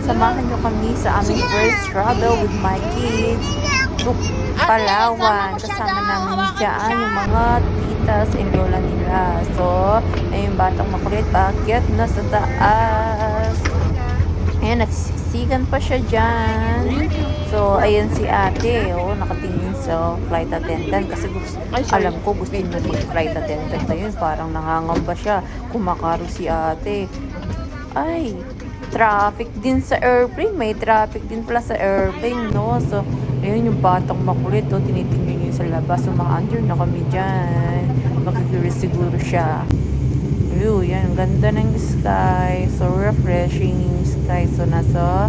samahan nyo kami sa aming first travel with my kids to Palawan. Kasama namin dyan yung mga titas and lola nila. So, ayun batang makulit, bakit nasa taas? Ayan, nagsisigan pa siya dyan. So, ayan si ate, oh, nakatingin sa flight attendant kasi gusto, alam ko gusto niya mag-flight attendant na yun. Parang nangangamba siya. Kumakaro si ate. Ay, traffic din sa airplane. May traffic din pala sa airplane, no? So, ayun yung batang makulit, oh, tinitingnan niyo sa labas. So, mga under na kami dyan. Makikurious siguro siya. View, yan. Ganda ng sky. So, refreshing sky. So, nasa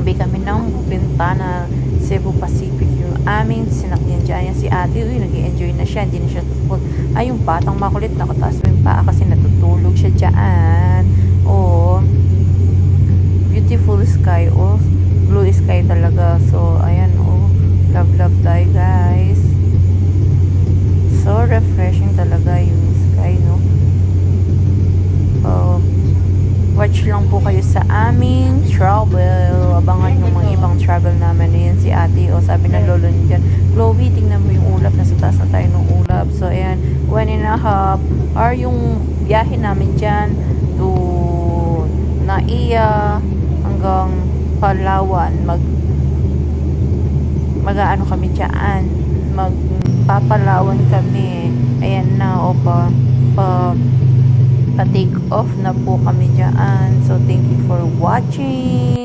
sabi kami ng bintana Cebu Pacific yung aming sinakyan dyan. Yan si ate, uy, nag enjoy na siya. Hindi na siya tutulog. Ay, yung batang makulit, nakataas mo yung paa kasi natutulog siya dyan. Oh, beautiful sky. Oh, blue sky talaga. So, ayan, oh, love, love tayo, guys. So, refreshing talaga yung sky, no? Oh, watch lang po kayo sa aming travel. Abangan yung mga ibang travel namin. Ayan si ate. O sabi ng lolo niya dyan, Chloe, tingnan mo yung ulap. Nasa taas na tayo ng ulap. So, ayan, one and a half hour yung biyahe namin dyan Naiya hanggang Palawan. Mag mag-ano kami dyan. Magpapalawan kami. Ayan na, o pa, pa, pa-take off na po kami dyan. So, thank you for watching.